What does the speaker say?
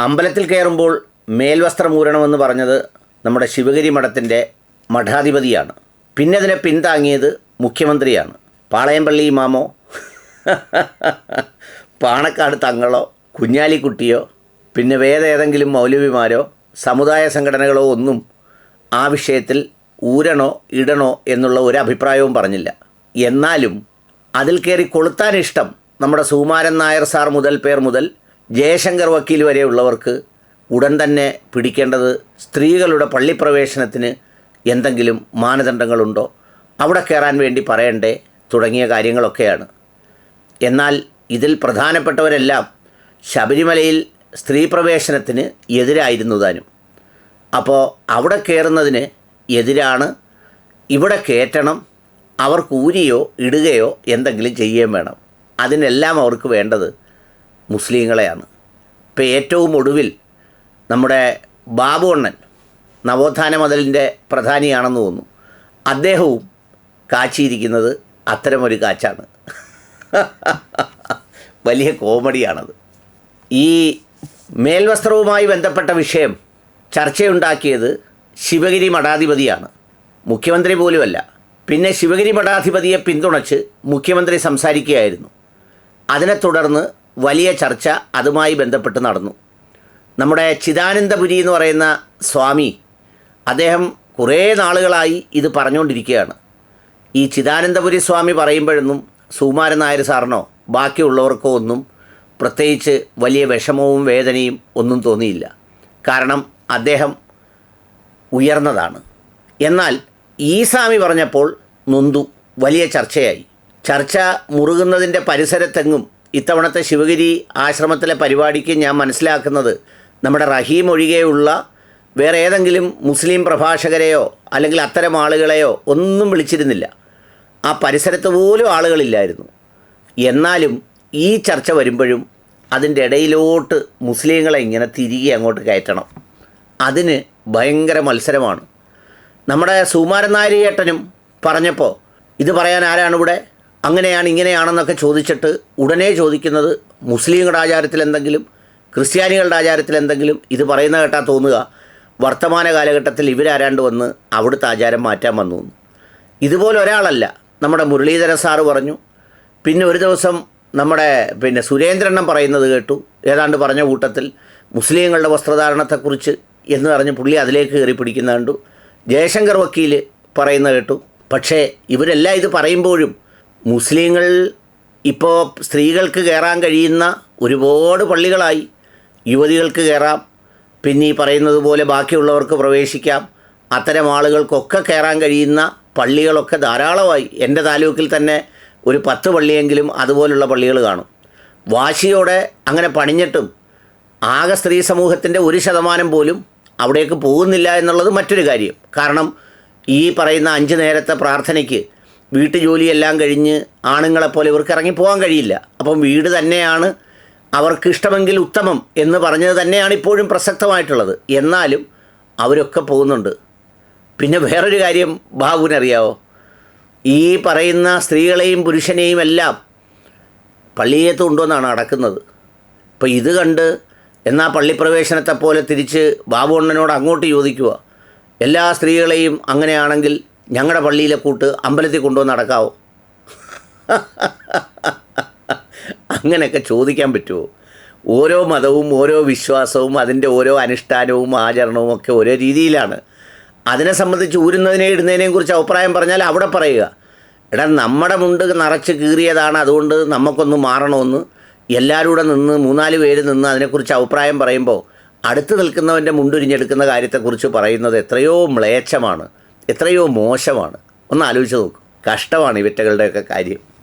അമ്പലത്തിൽ കയറുമ്പോൾ മേൽവസ്ത്രമൂരണമെന്ന് പറഞ്ഞത് നമ്മുടെ ശിവഗിരി മഠത്തിന്റെ മഠാധിപതിയാണ്. പിന്നെ അതിനെ പിന്താങ്ങിയത് മുഖ്യമന്ത്രിയാണ്. പാളയംപള്ളി ഇമാമോ? പാണക്കാട് തങ്ങളോ? കുഞ്ഞാലിക്കുട്ടിയോ? പിന്നെ വേറെ ഏതെങ്കിലും മൗലവിമാരോ? സമുദായ സംഘടനകളോ ഒന്നും ആ വിഷയത്തിൽ ഊരണോ ഇടണോ എന്നുള്ള ഒരു അഭിപ്രായവും പറഞ്ഞില്ല. എന്നാലും അതിൽ കയറി കൊളുത്താൻ ഇഷ്ടം നമ്മുടെ സുകുമാരൻ നായർ സാർ മുതൽ പേർ മുതൽ ജയശങ്കർ വക്കീൽ വരെയുള്ളവർക്ക് ഉടൻ തന്നെ പിടിക്കേണ്ടത് സ്ത്രീകളുടെ പള്ളിപ്രവേശനത്തിന് എന്തെങ്കിലും മാനദണ്ഡങ്ങളുണ്ടോ? അവിടെ കയറാൻ വേണ്ടി പറയണ്ടേ? തുടങ്ങിയ കാര്യങ്ങളൊക്കെയാണ്. എന്നാൽ ഇതിൽ പ്രധാനപ്പെട്ടവരെല്ലാം ശബരിമലയിൽ സ്ത്രീ പ്രവേശനത്തിന് എതിരായിരുന്നു താനും. അപ്പോൾ അവിടെ കയറുന്നതിന് എതിരാണ്? ഇവിടെ കയറ്റണം അവർക്ക് ഊരിയോ ഇടുകയോ എന്തെങ്കിലും ചെയ്യുകയും വേണം. അതിനെല്ലാം അവർക്ക് വേണ്ടത് മുസ്ലിങ്ങളെയാണ്. ഇപ്പോൾ ഏറ്റവും ഒടുവിൽ നമ്മുടെ ബാബു അണ്ണൻ നവോത്ഥാന മതിലിന്റെ പ്രധാനിയാണെന്ന് തോന്നുന്നു. അദ്ദേഹവും കാച്ചിയിരിക്കുന്നത് അത്തരമൊരു കാച്ചാണ്. വലിയ കോമഡിയാണത്. ഈ മേൽവസ്ത്രവുമായി ബന്ധപ്പെട്ട വിഷയം ചർച്ചയുണ്ടാക്കിയത് ശിവഗിരി മഠാധിപതിയാണ്. മുഖ്യമന്ത്രി പോലുമല്ല. പിന്നെ ശിവഗിരി മഠാധിപതിയെ പിന്തുണച്ച് മുഖ്യമന്ത്രി സംസാരിക്കുകയായിരുന്നു. അതിനെ തുടർന്ന് വലിയ ചർച്ച അതുമായി ബന്ധപ്പെട്ട് നടന്നു. നമ്മുടെ ചിദാനന്ദപുരി എന്ന് പറയുന്ന സ്വാമി അദ്ദേഹം കുറേ നാളുകളായി ഇത് പറഞ്ഞുകൊണ്ടിരിക്കുകയാണ്. ഈ ചിദാനന്ദപുരി സ്വാമി പറയുമ്പോഴൊന്നും സുകുമാരൻ നായർ സാറിനോ ബാക്കിയുള്ളവർക്കോ ഒന്നും പ്രത്യേകിച്ച് വലിയ വിഷമവും വേദനയും ഒന്നും തോന്നിയില്ല. കാരണം അദ്ദേഹം ഉയർന്നതാണ്. എന്നാൽ ഈ സ്വാമി പറഞ്ഞപ്പോൾ നൊന്തു വലിയ ചർച്ചയായി. ചർച്ച മുറുകുന്നതിന്റെ പരിസരത്തെങ്ങും ഇത്തവണത്തെ ശിവഗിരി ആശ്രമത്തിലെ പരിപാടിക്ക് ഞാൻ മനസ്സിലാക്കുന്നത് നമ്മുടെ റഹീം ഒഴികെയുള്ള വേറെ ഏതെങ്കിലും മുസ്ലിം പ്രഭാഷകരെയോ അല്ലെങ്കിൽ അത്തരം ആളുകളെയോ ഒന്നും വിളിച്ചിരുന്നില്ല. ആ പരിസരത്ത് പോലും ആളുകളില്ലായിരുന്നു. എന്നാലും ഈ ചർച്ച വരുമ്പോഴും അതിന്റെ ഇടയിലോട്ട് മുസ്ലിങ്ങളെ ഇങ്ങനെ തിരികെ അങ്ങോട്ട് കയറ്റണം. അതിന് ഭയങ്കര മത്സരമാണ്. നമ്മുടെ സുമാരൻ നായരിയേട്ടനും പറഞ്ഞപ്പോൾ ഇത് പറയാൻ ആരാണ് ഇവിടെ അങ്ങനെയാണ് ഇങ്ങനെയാണെന്നൊക്കെ ചോദിച്ചിട്ട് ഉടനെ ചോദിക്കുന്നത് മുസ്ലിങ്ങളുടെ ആചാരത്തിൽ എന്തെങ്കിലും ക്രിസ്ത്യാനികളുടെ ആചാരത്തിൽ എന്തെങ്കിലും ഇത് പറയുന്ന കേട്ടാൽ തോന്നുക. വർത്തമാന കാലഘട്ടത്തിൽ ഇവരാരാണ്ട് വന്ന് അവിടുത്തെ ആചാരം മാറ്റാൻ വന്നു. ഇതുപോലെ ഒരാളല്ല. നമ്മുടെ മുരളീധരൻ സാറ് പറഞ്ഞു. പിന്നെ ഒരു ദിവസം നമ്മുടെ പിന്നെ സുരേന്ദ്രണ്ണം പറയുന്നത് കേട്ടു. ഏതാണ്ട് പറഞ്ഞ കൂട്ടത്തിൽ മുസ്ലിങ്ങളുടെ വസ്ത്രധാരണത്തെക്കുറിച്ച് എന്ന് പറഞ്ഞ് പുള്ളി അതിലേക്ക് കയറി പിടിക്കുന്ന കണ്ടു. ജയശങ്കർ വക്കീൽ പറയുന്നത് കേട്ടു. പക്ഷേ ഇവരെല്ലാം ഇത് പറയുമ്പോഴും മുസ്ലിങ്ങൾ ഇപ്പോൾ സ്ത്രീകൾക്ക് കയറാൻ കഴിയുന്ന ഒരുപാട് പള്ളികളായി യുവതികൾക്ക് കയറാം പിന്നെ ഈ പറയുന്നത് പോലെ ബാക്കിയുള്ളവർക്ക് പ്രവേശിക്കാം. അത്തരം ആളുകൾക്കൊക്കെ കയറാൻ കഴിയുന്ന പള്ളികളൊക്കെ ധാരാളമായി. എന്റെ താലൂക്കിൽ തന്നെ ഒരു പത്ത് പള്ളിയെങ്കിലും അതുപോലുള്ള പള്ളികൾ കാണും. വാശിയോടെ അങ്ങനെ പണിഞ്ഞിട്ടും ആകെ സ്ത്രീ സമൂഹത്തിന്റെ ഒരു ശതമാനം പോലും അവിടേക്ക് പോകുന്നില്ല എന്നുള്ളത് മറ്റൊരു കാര്യം. കാരണം ഈ പറയുന്ന അഞ്ച് നേരത്തെ പ്രാർത്ഥനയ്ക്ക് വീട്ടുജോലിയെല്ലാം കഴിഞ്ഞ് ആണുങ്ങളെപ്പോലെ ഇവർക്ക് ഇറങ്ങി പോകാൻ കഴിയില്ല. അപ്പം വീട് തന്നെയാണ് അവർക്ക് ഇഷ്ടമെങ്കിൽ ഉത്തമം എന്ന് പറഞ്ഞത് തന്നെയാണ് ഇപ്പോഴും പ്രസക്തമായിട്ടുള്ളത്. എന്നാലും അവരൊക്കെ പോകുന്നുണ്ട്. പിന്നെ വേറൊരു കാര്യം ബാബുവിനറിയാവോ? ഈ പറയുന്ന സ്ത്രീകളെയും പുരുഷനെയും എല്ലാം പള്ളിയേത്ത് കൊണ്ടുവന്നാണ് അടക്കുന്നത്. അപ്പോൾ ഇത് കണ്ട് എന്നാൽ പള്ളിപ്രവേശനത്തെ പോലെ തിരിച്ച് ബാബുണ്ണനോട് അങ്ങോട്ട് ചോദിക്കുക എല്ലാ സ്ത്രീകളെയും അങ്ങനെയാണെങ്കിൽ ഞങ്ങളുടെ പള്ളിയിലെ കൂട്ട് അമ്പലത്തിൽ കൊണ്ടുവന്ന് നടക്കാവോ? അങ്ങനെയൊക്കെ ചോദിക്കാൻ പറ്റുമോ ഓരോ മതവും ഓരോ വിശ്വാസവും അതിന്റെ ഓരോ അനുഷ്ഠാനവും ആചരണവും ഒക്കെ ഓരോ രീതിയിലാണ്. അതിനെ സംബന്ധിച്ച് ഊരുന്നതിനെ ഇടുന്നതിനെയും കുറിച്ച് അഭിപ്രായം പറഞ്ഞാൽ അവിടെ പറയുക എടാ നമ്മുടെ മുണ്ട് നിറച്ച് കീറിയതാണ് അതുകൊണ്ട് നമുക്കൊന്ന് മാറണമെന്ന് എല്ലാവരും കൂടെ നിന്ന് മൂന്നാൽ പേര് നിന്ന് അതിനെക്കുറിച്ച് അഭിപ്രായം പറയുമ്പോൾ അടുത്ത് നിൽക്കുന്നവന്റെ മുണ്ടുരിഞ്ഞെടുക്കുന്ന കാര്യത്തെക്കുറിച്ച് പറയുന്നത് എത്രയോ മ്ലേച്ഛമാണ്. എത്രയോ മോശമാണ്. ഒന്ന് ആലോചിച്ച് നോക്കും. കഷ്ടമാണ് ഇവറ്റകളുടെയൊക്കെ കാര്യം.